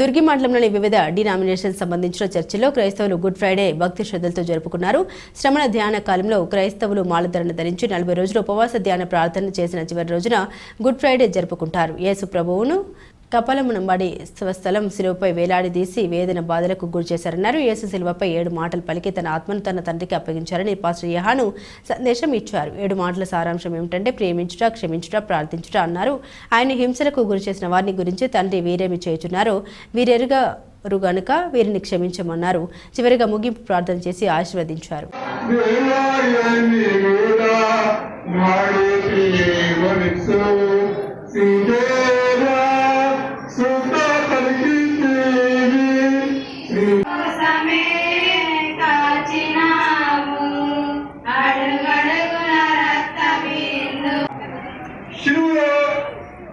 దుర్గి మండలంలోని వివిధ డినామినేషన్ సంబంధించిన చర్చిలో క్రైస్తవులు గుడ్ ఫ్రైడే భక్తి శ్రద్ధలతో జరుపుకున్నారు. శ్రమణ ధ్యాన కాలంలో క్రైస్తవులు మాలధరణ ధరించి నలభై రోజులు ఉపవాస ధ్యాన ప్రార్థన చేసిన చివరి రోజున గుడ్ ఫ్రైడే జరుపుకుంటారు. యేసు ప్రభువును కపలమునంబడి స్వస్థలం శిలువపై వేలాడిదీసి వేదన బాధలకు గురి చేశారన్నారు. యేసు శిలువపై ఏడు మాటలు పలికి తన ఆత్మను తన తండ్రికి అప్పగించారని పాస్టర్ యహాను సందేశం ఇచ్చారు. ఏడు మాటల సారాంశం ఏమిటంటే ప్రేమించుట క్షమించుట ప్రార్థించుట అన్నారు. ఆయన హింసలకు గురి చేసిన వారిని గురించి తండ్రి వీరేమి చేయుచున్నారో వీరెరుగరు గనుక వీరిని క్షమించమన్నారు. చివరిగా ముగింపు ప్రార్థన చేసి ఆశీర్వదించారు. దేవాయని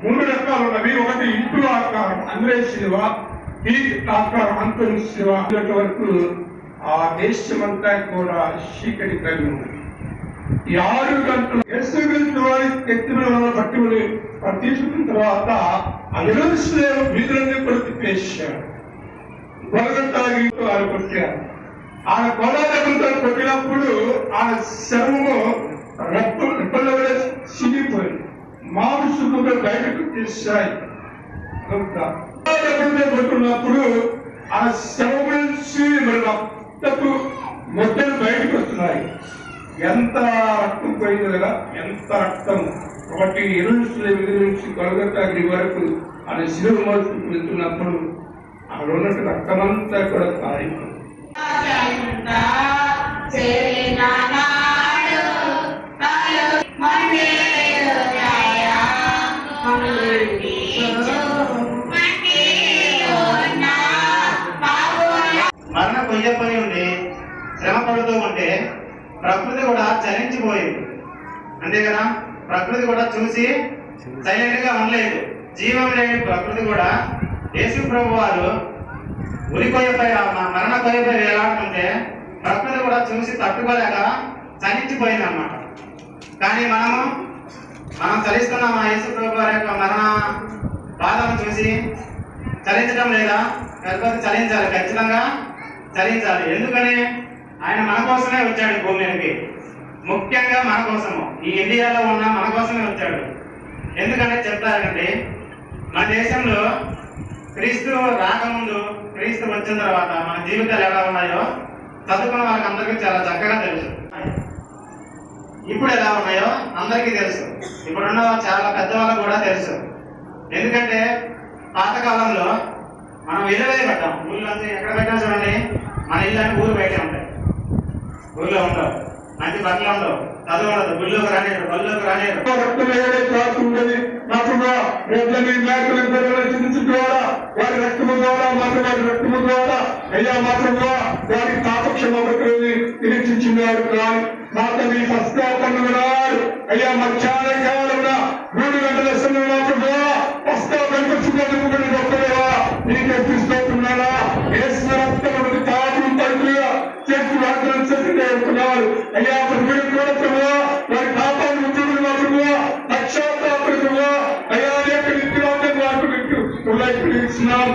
మూడు రకాలు ఉన్నవి ఒకటి ఇంటు ఆకారం అంద్రే శివ ఈ ఆకారం అంతం శివ. ఇప్పటి వరకు ఆ దేశమంతా కూడా చీకటి కలిగి ఉంది ఈ ఆరు గంటలు యేసుక్రీస్తు వారి ఎత్తిన పట్టుకుని తీసుకున్న తర్వాత ఆ వీధులన్నీ కూడా తిప్పేశారు గొడగట్టాగి ఆయన కొట్టారు. ఆయన గొడవలతో కొట్టినప్పుడు ఆ శరము రక్తం ఇప్పట్లో కూడా చిరిగిపోయింది మాంసములు బయటకు తీశాయి. కొట్టున్నప్పుడు ఆ శవం నుంచి మరి రక్తపు మొట్టలు బయటకు వస్తున్నాయి. ఎంత రక్తం పోయింది కదా ఎంత రక్తం. ఒకటి ఎరువుల నుంచి కొలగట్టాగి వరకు ఆయన శిలువ మోసుకు వెళ్తున్నప్పుడు అక్కడ ఉన్నట్టు రక్తమంతా కూడా కారిపోయింది చలించిపోయింది అంతే కదా? ప్రకృతి కూడా చూసి సైలెంట్గా ఉండలేదు. జీవం లేని ప్రకృతి కూడా యేసు ప్రభు వారు ఉరికొయ్యపై మరణ కొయ్యపై వేలాడుతుంటే ప్రకృతి కూడా చూసి తట్టుకోలేక చలించిపోయింది అన్నమాట కానీ మనము మనం చలిస్తున్నాం ఆ యేసు ప్రభు వారి యొక్క మరణ బాధను చూసి చలించడం లేదా లేకపోతే చలించాలి ఖచ్చితంగా చలించాలి. ఎందుకని? ఆయన మన కోసమే వచ్చాడు భూమికి ముఖ్యంగా మన కోసము. ఈ ఇండియాలో ఉన్న మన కోసమే వచ్చాడు. ఎందుకంటే చెప్తారండి మన దేశంలో క్రీస్తు రాకముందు క్రీస్తు వచ్చిన తర్వాత మన జీవితాలు ఎలా ఉన్నాయో చదువుకున్న వాళ్ళకి అందరికీ చాలా చక్కగా తెలుసు. ఇప్పుడు ఎలా ఉన్నాయో అందరికీ తెలుసు. ఇప్పుడున్న చాలా పెద్దవాళ్ళకు కూడా తెలుసు. ఎందుకంటే పాతకాలంలో మనం విలువేయబడ్డాం ఊళ్ళో ఎక్కడ పెట్టాం చూడండి మన ఇల్లు అని ఊరు బయట ఉంటాయి. ఊళ్ళో ఉంటాం మంచి బట్టలు చదవలేదు. గుళ్ళోకి రానేరు బళ్ళోకి రానేరు రక్తం ఏడే చిన్న వారి రక్తము ద్వారా మాకు వారి రక్తము ద్వారా. అయ్యా మాత్రముగా వారి తాపక్షమని నిరీక్షించినాడు కానీ మాతని పస్తాపన్నాడు అయ్యా మధ్యాహ్న కాలంలో మూడు గంటల సమయం మాత్రముగా పస్తా కనిపించుకునేందుకు నీకు ఎప్పిస్తున్నాడా లక్షాత్మ పిలిచినాం